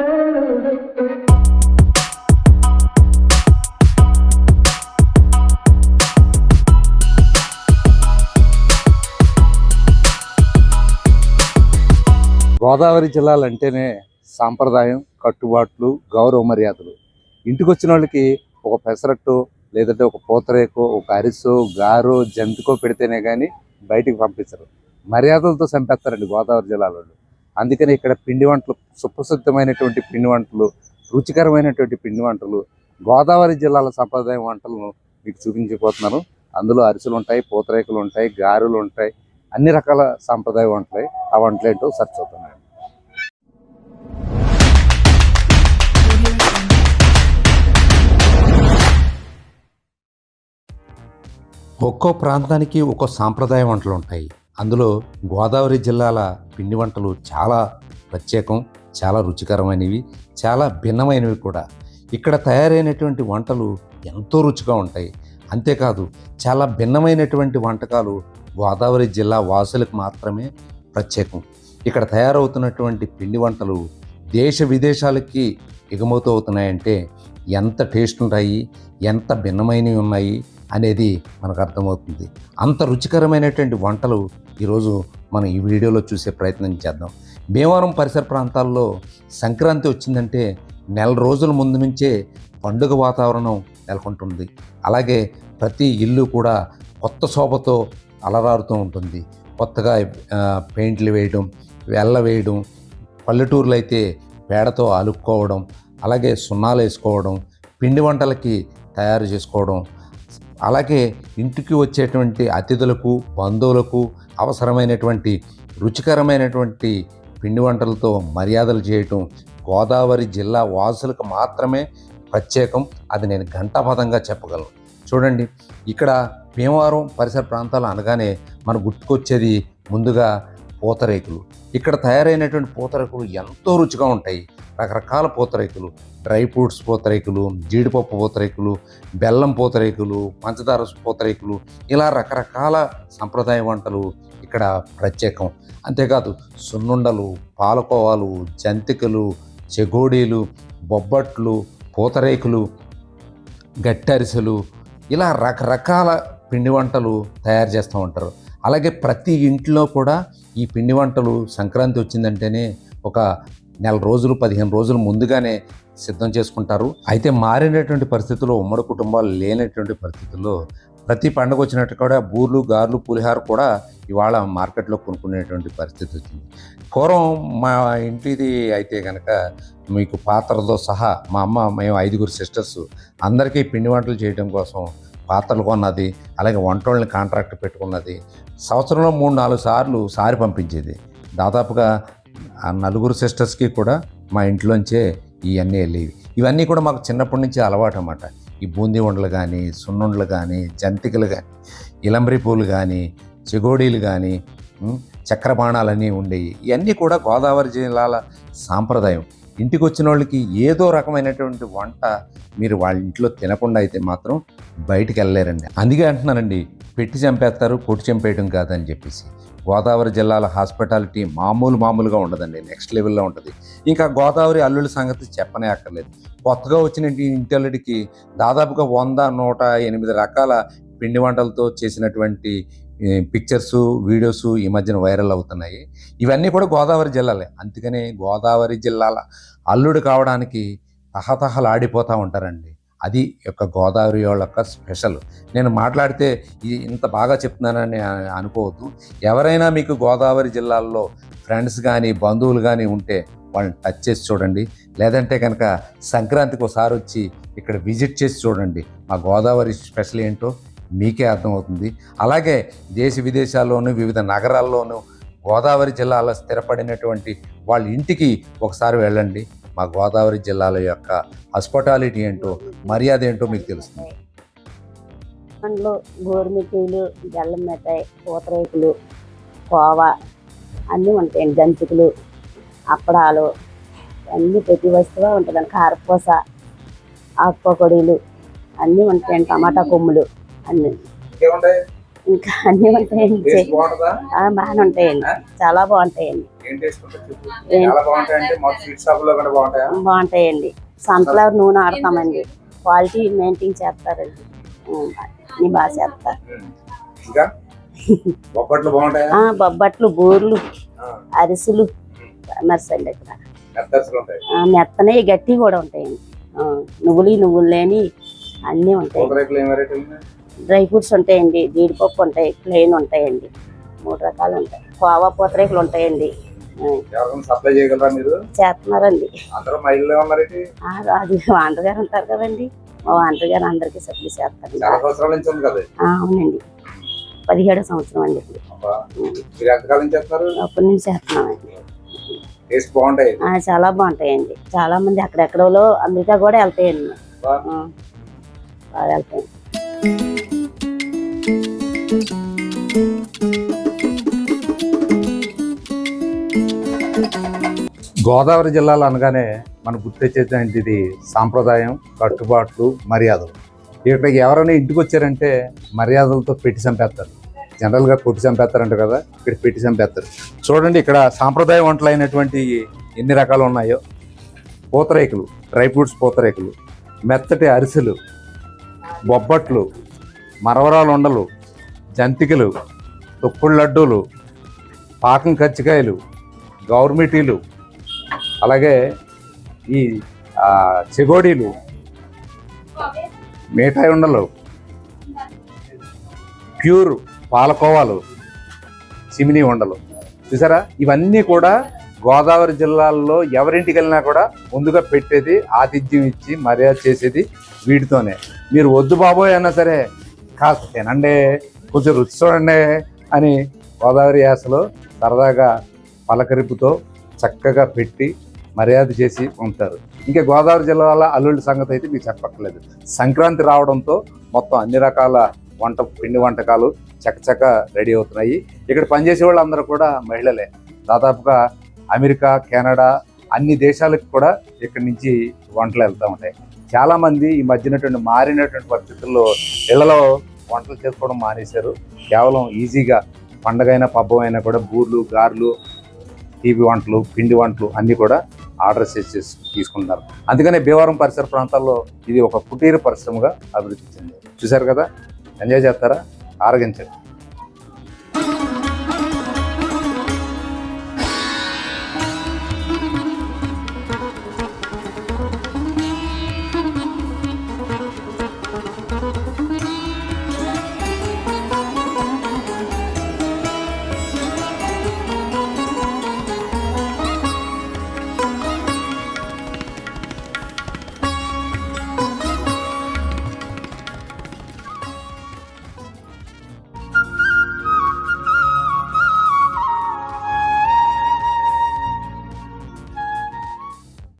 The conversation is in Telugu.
గోదావరి జిల్లాలు అంటేనే సాంప్రదాయం కట్టుబాట్లు గౌరవ మర్యాదలు. ఇంటికి వచ్చిన వాళ్ళకి ఒక పెసరట్టు లేదంటే ఒక పూతరేకో ఒక అరిసో గారో జంతికో పెడితేనే కానీ బయటికి పంపించరు మర్యాదలతో చంపేస్తారండి గోదావరి జిల్లాలో అందుకని ఇక్కడ పిండి వంటలు సుప్రసిద్ధమైనటువంటి పిండి వంటలు రుచికరమైనటువంటి పిండి వంటలు గోదావరి జిల్లాల సంప్రదాయ వంటలను మీకు చూపించిపోతున్నాను అందులో అరిసెలు ఉంటాయి పూతరేకులు ఉంటాయి గారెలు ఉంటాయి అన్ని రకాల సాంప్రదాయ వంటలు. ఆ వంటలు ఏంటో సర్చ్ అవుతున్నాయి ఒక్కో ప్రాంతానికి ఒక్కో సాంప్రదాయ వంటలు ఉంటాయి అందులో గోదావరి జిల్లాల పిండి వంటలు చాలా ప్రత్యేకం చాలా రుచికరమైనవి చాలా భిన్నమైనవి కూడా. ఇక్కడ తయారైనటువంటి వంటలు ఎంతో రుచిగా ఉంటాయి. అంతేకాదు చాలా భిన్నమైనటువంటి వంటకాలు గోదావరి జిల్లా వాసులకు మాత్రమే ప్రత్యేకం. ఇక్కడ తయారవుతున్నటువంటి పిండి వంటలు దేశ విదేశాలకి ఎగుమతి అవుతున్నాయంటే ఎంత టేస్ట్ ఉంటాయి ఎంత భిన్నమైనవి ఉన్నాయి అనేది మనకు అర్థమవుతుంది. అంత రుచికరమైనటువంటి వంటలు ఈరోజు మనం ఈ వీడియోలో చూసే ప్రయత్నం చేద్దాం. భీమవరం పరిసర ప్రాంతాల్లో సంక్రాంతి వచ్చిందంటే నెల రోజుల ముందు నుంచే పండుగ వాతావరణం నెలకొంటుంది. అలాగే ప్రతి ఇల్లు కూడా కొత్త శోభతో అలరారుతూ ఉంటుంది. కొత్తగా పెయింట్లు వేయడం వెల్ల వేయడం పల్లెటూర్లు అయితే పేడతో అలుక్కోవడం అలాగే సున్నాలు వేసుకోవడం పిండి వంటలకి తయారు చేసుకోవడం అలాగే ఇంటికి వచ్చేటువంటి అతిథులకు బంధువులకు అవసరమైనటువంటి రుచికరమైనటువంటి పిండి వంటలతో మర్యాదలు చేయటం గోదావరి జిల్లా వాసులకు మాత్రమే ప్రత్యేకం. అది నేను ఘంటాపదంగా చెప్పగలను. చూడండి ఇక్కడ భీమవరం పరిసర ప్రాంతాలు అనగానే మనం గుర్తుకొచ్చేది ముందుగా పూతరేకులు. ఇక్కడ తయారైనటువంటి పూతరేకులు ఎంతో రుచిగా ఉంటాయి. రకరకాల పూతరేకులు. డ్రై ఫ్రూట్స్ పూతరేకులు జీడిపప్పు పూతరేకులు బెల్లం పూతరేకులు పంచదార పూతరేకులు ఇలా రకరకాల సంప్రదాయ వంటలు ఇక్కడ ప్రత్యేకం. అంతేకాదు సున్నుండలు పాలకోవాలు జంతికలు చెగోడీలు బొబ్బట్లు పూతరేకులు గట్టరిసెలు ఇలా రకరకాల పిండి వంటలు తయారు చేస్తూ ఉంటారు. అలాగే ప్రతి ఇంట్లో కూడా ఈ పిండి వంటలు సంక్రాంతి వచ్చిందంటేనే ఒక నెల రోజులు పదిహేను రోజులు ముందుగానే సిద్ధం చేసుకుంటారు. అయితే మారినటువంటి పరిస్థితుల్లో ఉమ్మడి కుటుంబాలు లేనటువంటి పరిస్థితుల్లో ప్రతి పండుగ వచ్చినట్టు కూడా బూర్లు గార్లు పులిహార కూడా ఇవాళ మార్కెట్లో కొనుక్కునేటువంటి పరిస్థితి వచ్చింది. పూర్వం మా ఇంటిది అయితే కనుక మీకు పాత్రలతో సహా మా అమ్మ మేము ఐదుగురు సిస్టర్స్ అందరికీ పిండి వంటలు చేయడం కోసం పాత్రలు కొన్నది అలాగే వంటోళ్ళని కాంట్రాక్ట్ పెట్టుకున్నది. సంవత్సరంలో మూడు నాలుగు సార్లు సారి పంపించేది. దాదాపుగా ఆ నలుగురు సిస్టర్స్కి కూడా మా ఇంట్లోంచే ఇవన్నీ వెళ్ళేవి. ఇవన్నీ కూడా మాకు చిన్నప్పటి నుంచి అలవాటు అన్నమాట ఈ బూందీ ఉండలు కానీ సున్నుండలు కానీ జంతికలు కానీ ఇలంబరి పూలు కానీ చెగోడీలు కానీ చక్రబాణాలన్నీ ఉండేవి. ఇవన్నీ కూడా గోదావరి జిల్లాల సాంప్రదాయం. ఇంటికి వచ్చిన వాళ్ళకి ఏదో రకమైనటువంటి వంట మీరు వాళ్ళ ఇంట్లో తినకుండా అయితే మాత్రం బయటికి వెళ్ళలేరండి. అందుకే అంటున్నానండి పెట్టి చంపేస్తారు పొట్టి చంపేయడం కాదని చెప్పేసి. గోదావరి జిల్లాల హాస్పిటాలిటీ మామూలు మామూలుగా ఉండదండి నెక్స్ట్ లెవెల్లో ఉంటుంది. ఇంకా గోదావరి అల్లుల సంగతి చెప్పనే అక్కర్లేదు. కొత్తగా వచ్చిన ఇంటి ఇంటల్లుడికి దాదాపుగా వంద నూట ఎనిమిది రకాల పిండి వంటలతో చేసినటువంటి పిక్చర్స్ వీడియోస్ ఈ మధ్యన వైరల్ అవుతున్నాయి. ఇవన్నీ కూడా గోదావరి జిల్లాలే. అందుకనే గోదావరి జిల్లాల అల్లుడు కావడానికి తహతహలు ఆడిపోతూ ఉంటారండి. అది యొక్క గోదావరి వాళ్ళ యొక్క స్పెషల్ నేను మాట్లాడితే ఇంత బాగా చెప్తున్నానని అనుకోవద్దు. ఎవరైనా మీకు గోదావరి జిల్లాల్లో ఫ్రెండ్స్ కానీ బంధువులు కానీ ఉంటే వాళ్ళని టచ్ చేసి చూడండి. లేదంటే కనుక సంక్రాంతికి ఒకసారి వచ్చి ఇక్కడ విజిట్ చేసి చూడండి. మా గోదావరి స్పెషల్ ఏంటో మీకే అర్థమవుతుంది. అలాగే దేశ విదేశాల్లోనూ వివిధ నగరాల్లోనూ గోదావరి జిల్లాలో స్థిరపడినటువంటి వాళ్ళ ఇంటికి ఒకసారి వెళ్ళండి. మా గోదావరి జిల్లాల యొక్క హాస్పిటాలిటీ ఏంటో మర్యాద ఏంటో మీకు తెలుస్తుంది. పండ్లు గోరుమిటీలు బెల్లం మిఠాయి పూతరేకులు కోవా అన్నీ ఉంటాయండి. జంతికలు అప్పడాలు అన్నీ ప్రతి వస్తువు ఉంటుందండి. కారపూస ఆకుపకొడీలు అన్నీ ఉంటాయండి. టమాటా కొమ్ములు. అన్నీ. ఇంకా అన్నీ ఉంటాయండి. బాగానే ఉంటాయండి. చాలా బాగుంటాయండి. బాగుంటాయండి. సన్ఫ్లవర్ నూనె ఆడతామండి. క్వాలిటీ మెయింటైన్ చేస్తారండి. అన్నీ బాగా చేస్తారు. బొబ్బట్లు బాగుంటాయా? ఆ, బొబ్బట్లు బూర్లు అరిసెలు ఫేమస్ అండి ఇక్కడ. మెత్తనే గట్టి కూడా ఉంటాయండి. నువ్వులు నువ్వులు లేని అన్నీ ఉంటాయి. డ్రై ఫ్రూట్స్ ఉంటాయండి జీడిపప్పు ఉంటాయి ప్లెయిన్ ఉంటాయండి. మూడు రకాలు ఉంటాయి. కోవా పూతరేకులు ఉంటాయండి. సప్లై చేయగలరా మీరు? చేస్తున్నారండి. అందరూ అది వాంటర్ గారు ఉంటారు కదండి. మా వాంటర్ గారు అందరికీ సప్లై చేస్తారు. అవునండి. పదిహేడో సంవత్సరం అండి ఇప్పుడు అప్పటి నుంచి చేస్తున్నామండి. చాలా బాగుంటాయండి. చాలా మంది అక్కడెక్కడో అమెరికా కూడా వెళ్తాయండి. బాగా వెళ్తాయి గోదావరి జిల్లాలో అనగానే మనకు గుర్తొచ్చేటువంటిది సాంప్రదాయం కట్టుబాట్లు మర్యాదలు. ఇక్కడికి ఎవరైనా ఇంటికి వచ్చారంటే మర్యాదలతో పెట్టి చంపేస్తారు. జనరల్గా కొట్టి చంపేస్తారంట కదా ఇక్కడ పెట్టి చంపేస్తారు. చూడండి ఇక్కడ సాంప్రదాయ వంటలు అయినటువంటి ఎన్ని రకాలు ఉన్నాయో. పూతరేకులు డ్రై ఫ్రూట్స్ పూతరేకులు మెత్తటి అరిసెలు బొబ్బట్లు మరవరాలు ఉండలు జంతికలు తొక్కుడు లడ్డూలు పాకం కచ్చికాయలు గౌర్మిటీలు అలాగే ఈ చెగోడీలు మిఠాయి ఉండలు ప్యూర్ పాలకోవాలు చిమినీ ఉండలు. చూసారా? ఇవన్నీ కూడా గోదావరి జిల్లాల్లో ఎవరింటికి వెళ్ళినా కూడా ముందుగా పెట్టేది ఆతిథ్యం ఇచ్చి మర్యాద చేసేది వీటితోనే. మీరు వద్దు బాబోయ్ అన్నా సరే కాస్త తినండి కొంచెం రుచి చూడండి అని గోదావరి యాసలో సరదాగా పలకరింపుతో చక్కగా పెట్టి మర్యాద చేసి ఉంటారు. ఇంకా గోదావరి జిల్లాల అల్లుళ్ళ సంగతి అయితే మీకు చెప్పక్కర్లేదు. సంక్రాంతి రావడంతో మొత్తం అన్ని రకాల వంట పిండి వంటకాలు చకచక రెడీ అవుతున్నాయి. ఇక్కడ పనిచేసే వాళ్ళందరూ కూడా మహిళలే. దాదాపుగా అమెరికా కెనడా అన్ని దేశాలకు కూడా ఇక్కడి నుంచి వంటలు వెళ్తూ ఉంటాయి. చాలామంది ఈ మధ్యనటువంటి మారినటువంటి పరిస్థితుల్లో ఇళ్ళలో వంటలు చేసుకోవడం మానేశారు. కేవలం ఈజీగా పండగైనా పబ్బం అయినా కూడా బూర్లు గారెలు తీపి వంటలు పిండి వంటలు అన్నీ కూడా ఆర్డర్ చేసి తీసుకుంటున్నారు. అందుకనే భీమవరం పరిసర ప్రాంతాల్లో ఇది ఒక కుటీర పరిశ్రమగా అభివృద్ధి చెందింది. చూశారు కదా? ఎంజాయ్ చేస్తారా? ఆరగించండి.